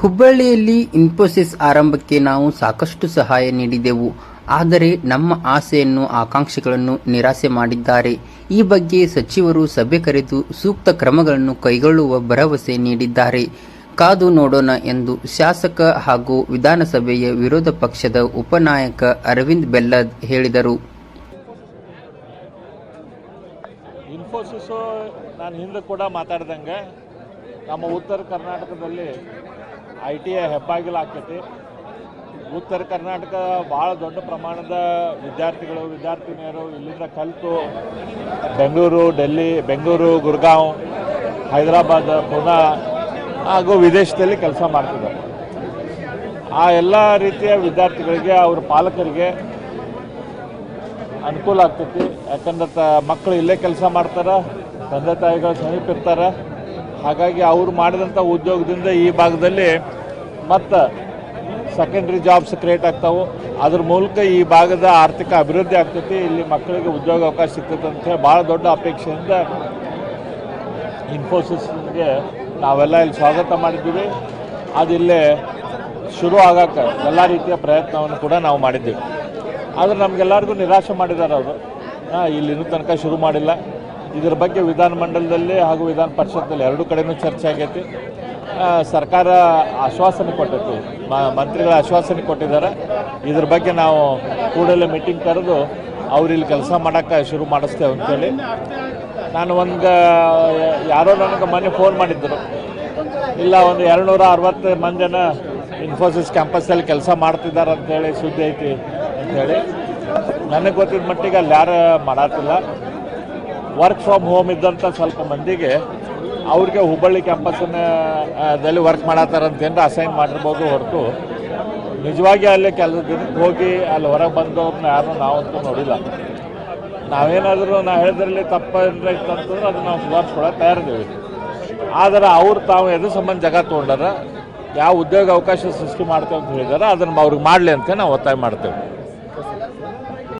ಹುಬ್ಬಳ್ಳಿಯಲ್ಲಿ ಇನ್ಫೋಸಿಸ್ ಆರಂಭಕ್ಕೆ ನಾವು ಸಾಕಷ್ಟು ಸಹಾಯ ನೀಡಿದೆವು. ಆದರೆ ನಮ್ಮ ಆಸೆಯನ್ನು, ಆಕಾಂಕ್ಷೆಗಳನ್ನು ನಿರಾಸೆ ಮಾಡಿದ್ದಾರೆ. ಈ ಬಗ್ಗೆ ಸಚಿವರು ಸಭೆ ಕರೆದು ಸೂಕ್ತ ಕ್ರಮಗಳನ್ನು ಕೈಗೊಳ್ಳುವ ಭರವಸೆ ನೀಡಿದ್ದಾರೆ. ಕಾದು ನೋಡೋಣ ಎಂದು ಶಾಸಕ ಹಾಗೂ ವಿಧಾನಸಭೆಯ ವಿರೋಧ ಪಕ್ಷದ ಉಪನಾಯಕ ಅರವಿಂದ್ ಬೆಲ್ಲದ್ ಹೇಳಿದರು. ಇನ್ಫೋಸಿಸ್ ನಾನು ಹಿಂದೆ ಕೂಡ ಮಾತಾಡ್ದಂಗೆ ನಮ್ಮ ಉತ್ತರ ಕರ್ನಾಟಕದಲ್ಲಿ ಐ ಟಿ ಐ ಹೆಬ್ಬಾಗಿಲು ಉತ್ತರ ಕರ್ನಾಟಕ ಭಾಳ ದೊಡ್ಡ ಪ್ರಮಾಣದ ವಿದ್ಯಾರ್ಥಿಗಳು ವಿದ್ಯಾರ್ಥಿನಿಯರು ಇಲ್ಲಿಂದ ಕಲಿತು ಬೆಂಗಳೂರು, ಡೆಲ್ಲಿ, ಬೆಂಗಳೂರು, ಗುರ್ಗಾಂವ್, ಹೈದರಾಬಾದ್ ಪುನಾ ಹಾಗೂ ವಿದೇಶದಲ್ಲಿ ಕೆಲಸ ಮಾಡ್ತಿದ್ದಾರೆ. ಆ ಎಲ್ಲ ರೀತಿಯ ವಿದ್ಯಾರ್ಥಿಗಳಿಗೆ, ಅವ್ರ ಪಾಲಕರಿಗೆ ಅನುಕೂಲ ಆಗ್ತೈತಿ. ಯಾಕಂದ್ರೆ ಮಕ್ಕಳು ಇಲ್ಲೇ ಕೆಲಸ ಮಾಡ್ತಾರೆ, ತಂದೆ ತಾಯಿಗಳು ಸಮೀಪ ಇರ್ತಾರೆ. ಹಾಗಾಗಿ ಅವರು ಮಾಡಿದಂಥ ಉದ್ಯೋಗದಿಂದ ಈ ಭಾಗದಲ್ಲಿ ಮತ್ತು ಸೆಕೆಂಡ್ರಿ ಜಾಬ್ಸ್ ಕ್ರಿಯೇಟ್ ಆಗ್ತಾವೆ. ಅದ್ರ ಮೂಲಕ ಈ ಭಾಗದ ಆರ್ಥಿಕ ಅಭಿವೃದ್ಧಿ ಆಗ್ತೈತಿ. ಇಲ್ಲಿ ಮಕ್ಕಳಿಗೆ ಉದ್ಯೋಗ ಅವಕಾಶ ಸಿಗ್ತೈತೆ ಅಂತ ಹೇಳಿ ಭಾಳ ದೊಡ್ಡ ಅಪೇಕ್ಷೆಯಿಂದ ಇನ್ಫೋಸಿಸ್ಗೆ ನಾವೆಲ್ಲ ಇಲ್ಲಿ ಸ್ವಾಗತ ಮಾಡಿದ್ದೀವಿ. ಅದಿಲ್ಲೇ ಶುರು ಆಗಕ್ಕೆ ಎಲ್ಲ ರೀತಿಯ ಪ್ರಯತ್ನವನ್ನು ಕೂಡ ನಾವು ಮಾಡಿದ್ದೀವಿ. ಆದರೆ ನಮಗೆಲ್ಲರಿಗೂ ನಿರಾಶೆ ಮಾಡಿದ್ದಾರೆ ಅವರು. ಇಲ್ಲಿ ಇನ್ನೂ ತನಕ ಶುರು ಮಾಡಿಲ್ಲ. ಇದರ ಬಗ್ಗೆ ವಿಧಾನಮಂಡಲದಲ್ಲಿ ಹಾಗೂ ವಿಧಾನ ಪರಿಷತ್ನಲ್ಲಿ ಎರಡೂ ಕಡೆಯೂ ಚರ್ಚೆ ಆಗೈತಿ. ಸರ್ಕಾರ ಆಶ್ವಾಸನೆ ಕೊಟ್ಟೈತಿ. ಮ- ಮಂತ್ರಿಗಳ ಆಶ್ವಾಸನೆ ಕೊಟ್ಟಿದ್ದಾರೆ. ಇದ್ರ ಬಗ್ಗೆ ನಾವು ಕೂಡಲೇ ಮೀಟಿಂಗ್ ಕರೆದು ಅವ್ರು ಇಲ್ಲಿ ಕೆಲಸ ಮಾಡೋಕ್ಕೆ ಶುರು ಮಾಡಿಸ್ತೇವೆ ಅಂತೇಳಿ. ನಾನು ಒಂದು, ಯಾರೋ ನನಗೆ ಮೊನ್ನೆ ಫೋನ್ ಮಾಡಿದ್ದರು. ಇಲ್ಲ, ಒಂದು ಎರಡುನೂರ ಅರವತ್ತು ಮಂದಿನ ಇನ್ಫೋಸಿಸ್ ಕ್ಯಾಂಪಸ್ಸಲ್ಲಿ ಕೆಲಸ ಮಾಡ್ತಿದ್ದಾರೆ ಅಂತೇಳಿ ಸುದ್ದಿ ಐತಿ ಅಂಥೇಳಿ ನನಗೆ ಗೊತ್ತಿದ್ದ ಮಟ್ಟಿಗೆ ಅಲ್ಲಿ ಯಾರು ಮಾಡತ್ತಿಲ್ಲ ವರ್ಕ್ ಫ್ರಮ್ ಹೋಮ್ ಇದ್ದಂಥ ಸ್ವಲ್ಪ ಮಂದಿಗೆ ಅವ್ರಿಗೆ ಹುಬ್ಬಳ್ಳಿ ಕ್ಯಾಂಪಸ್ಸನ್ನ ಆ, ದಲ್ಲಿ ವರ್ಕ್ ಮಾಡತ್ತಾರ ಅಂತ ಏನಾರ ಅಸೈನ್ ಮಾಡಿರ್ಬೋದು ಹೊರತು. ನಿಜವಾಗಿ ಅಲ್ಲಿ ಕೆಲಸ ದಿನಕ್ಕೆ ಹೋಗಿ ಅಲ್ಲಿ ಹೊರಗೆ ಬಂದವ್ರನ್ನ ಯಾರೂ ನಾವಂತೂ ನೋಡಿಲ್ಲ. ನಾವೇನಾದರೂ ನಾವು ಹೇಳಿದ್ರಲ್ಲಿ ತಪ್ಪ ಏನಾರ ಇತ್ತು ಅಂತಂದ್ರೆ ಅದನ್ನ ನಾವು ಸುಧಾರಿಸ್ಕೊಳ್ಳೋ ತಯಾರಿದ್ದೀವಿ. ಆದರೆ ಅವ್ರು ತಾವು ಎದು ಸಂಬಂಧ ಜಗ ತೊಗೊಂಡಾರ ಯಾವ ಉದ್ಯೋಗ ಅವಕಾಶ ಸೃಷ್ಟಿ ಮಾಡ್ತೇವೆ ಅಂತ ಹೇಳಿದಾರೆ ಅದನ್ನು ಅವ್ರಿಗೆ ಮಾಡಲಿ ಅಂತ ನಾವು ಒತ್ತಾಯ ಮಾಡ್ತೇವೆ.